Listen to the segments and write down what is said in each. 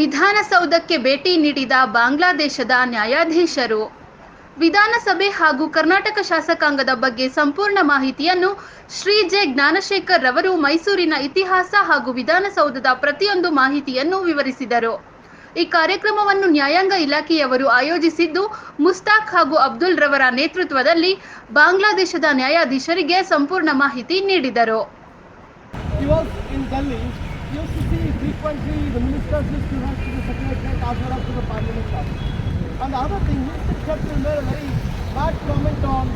ವಿಧಾನಸೌಧಕ್ಕೆ ಭೇಟಿ ನೀಡಿದ ಬಾಂಗ್ಲಾದೇಶದ ನ್ಯಾಯಾಧೀಶರು. ವಿಧಾನಸಭೆ ಹಾಗೂ ಕರ್ನಾಟಕ ಶಾಸಕಾಂಗದ ಬಗ್ಗೆ ಸಂಪೂರ್ಣ ಮಾಹಿತಿಯನ್ನು ಶ್ರೀ ಜೆ ಜ್ಞಾನಶೇಖರ್ ರವರು ಮೈಸೂರಿನ ಇತಿಹಾಸ ಹಾಗೂ ವಿಧಾನಸೌಧದ ಪ್ರತಿಯೊಂದು ಮಾಹಿತಿಯನ್ನು ವಿವರಿಸಿದರು. ಈ ಕಾರ್ಯಕ್ರಮವನ್ನು ನ್ಯಾಯಾಂಗ ಇಲಾಖೆಯವರು ಆಯೋಜಿಸಿದ್ದು ಮುಸ್ತಾಕ್ ಹಾಗೂ ಅಬ್ದುಲ್ ರವರ ನೇತೃತ್ವದಲ್ಲಿ ಬಾಂಗ್ಲಾದೇಶದ ನ್ಯಾಯಾಧೀಶರಿಗೆ ಸಂಪೂರ್ಣ ಮಾಹಿತಿ ನೀಡಿದರು. See frequently the ministers used to rush to the secretariat as well as to the parliament house. And the other thing, Mr. Churchill made a very bad comment on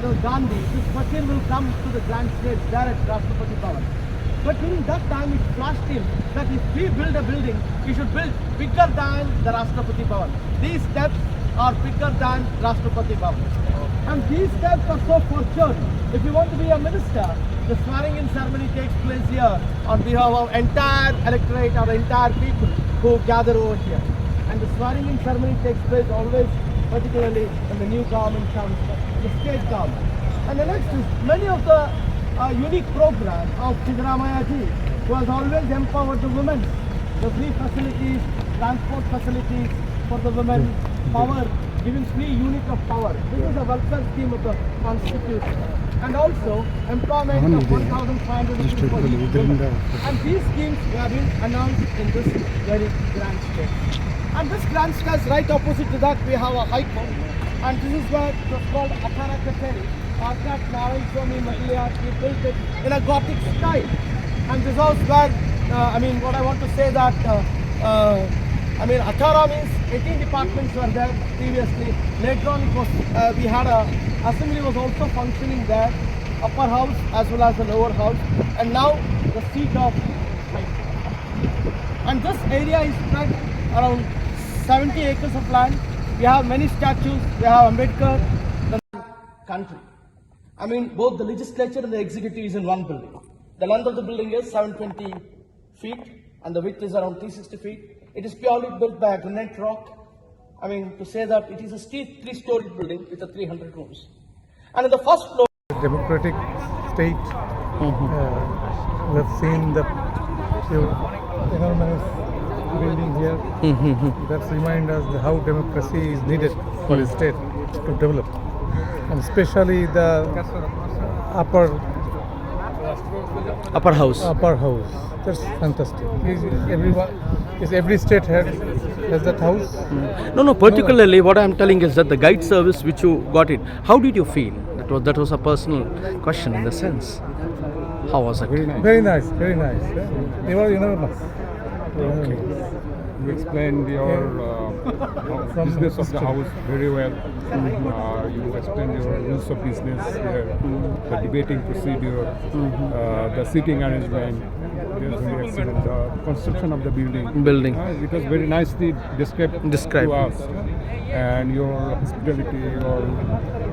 the Gandhi. This Fakir will come to the grand stage at Rashtrapati Bhavan. But during that time, it flashed him that if we build a building, we should build bigger than the Rashtrapati Bhavan. These steps are bigger than Rashtrapati Bhavan. And these steps are so fortunate. If you want to be a minister, the swearing in ceremony takes place here on behalf of entire electorate or entire people who gather over here. And the swearing in ceremony takes place always, particularly when the new government comes, the state government. And the next is many of the uh, unique program of Siddaramaya ji, who has always empowered the women, the free facilities, transport facilities for the women, power, giving free unit of power. This is a welfare scheme of the constitution. And also employment of 1,500 people. And these schemes have been announced in this very grand state. And this grand state, right opposite to that, we have a high court. And this is where it was called Athara Kateri. Arkat Narayan Swami Mahilya, he built it in a Gothic style. And this was where, uh, I mean, what I want to say that, uh, uh, I mean, Athara means 18 departments were there previously. Later on, it was, uh, we had a assembly was also functioning there, upper house as well as the lower house, and now the seat of And this area is spread around 70 acres of land. We have many statues. We have Ambedkar, the country. I mean, both the legislature and the executive is in one building. The length of the building is 720 feet, and the width is around 360 feet. It is purely built by a granite rock. I mean, to say that it is a steep three-story building with a 300 rooms. And in the first floor, democratic state. Uh, we have seen the enormous building here. That reminds us how democracy is needed for a state to develop, and especially the upper upper house. upper house. That's fantastic. Is everyone is every state has has that house? No, no. Particularly, what I am telling is that the guide service which you got it. How did you feel? That was that was a personal question in the sense. How was it? Very nice. Very nice. Very nice. They were enormous. Okay. You explained your uh, Business of the house very well. Uh, you explained your rules of business here, the debating procedure, uh, the seating arrangement. It was very excellent. The construction of the building. Building. Uh, it was very nicely described, Described. to us. And your hospitality, your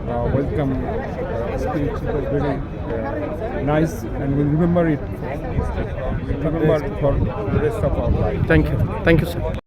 uh, welcome uh, speech, it was very uh, nice, and we'll remember it. We'll remember it for the rest of our life. Thank you. Thank you, sir.